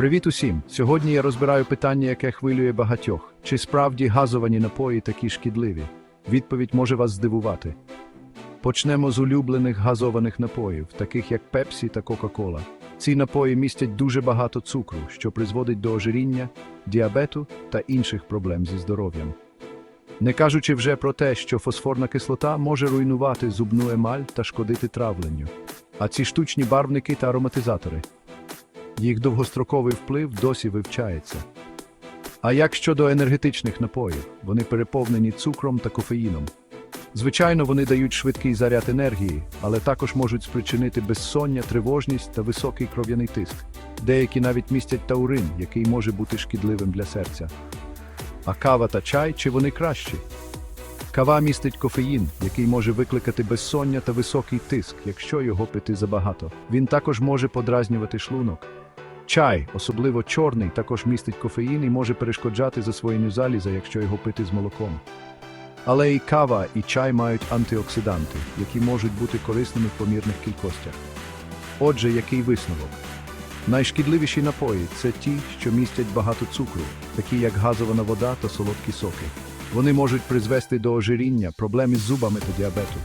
Привіт усім! Сьогодні я розбираю питання, яке хвилює багатьох. Чи справді газовані напої такі шкідливі? Відповідь може вас здивувати. Почнемо з улюблених газованих напоїв, таких як Пепсі та Кока-Кола. Ці напої містять дуже багато цукру, що призводить до ожиріння, діабету та інших проблем зі здоров'ям. Не кажучи вже про те, що фосфорна кислота може руйнувати зубну емаль та шкодити травленню. А ці штучні барвники та ароматизатори. Їх довгостроковий вплив досі вивчається. А як щодо енергетичних напоїв, вони переповнені цукром та кофеїном. Звичайно, вони дають швидкий заряд енергії, але також можуть спричинити безсоння, тривожність та високий кров'яний тиск. Деякі навіть містять таурин, який може бути шкідливим для серця. А кава та чай чи вони кращі? Кава містить кофеїн, який може викликати безсоння та високий тиск, якщо його пити забагато. Він також може подразнювати шлунок. Чай, особливо чорний, також містить кофеїн і може перешкоджати засвоєнню заліза, якщо його пити з молоком. Але і кава, і чай мають антиоксиданти, які можуть бути корисними в помірних кількостях. Отже, який висновок? Найшкідливіші напої це ті, що містять багато цукру, такі як газована вода та солодкі соки. Вони можуть призвести до ожиріння, проблем із зубами та діабету.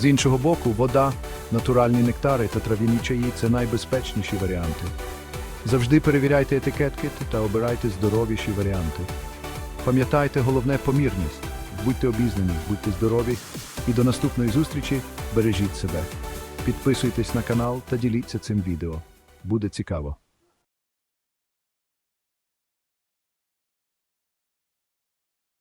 З іншого боку, вода, натуральні нектари та трав'яні чаї це найбезпечніші варіанти. Завжди перевіряйте етикетки та обирайте здоровіші варіанти. Пам'ятайте головне помірність. Будьте обізнані, будьте здорові і до наступної зустрічі бережіть себе. Підписуйтесь на канал та діліться цим відео. Буде цікаво.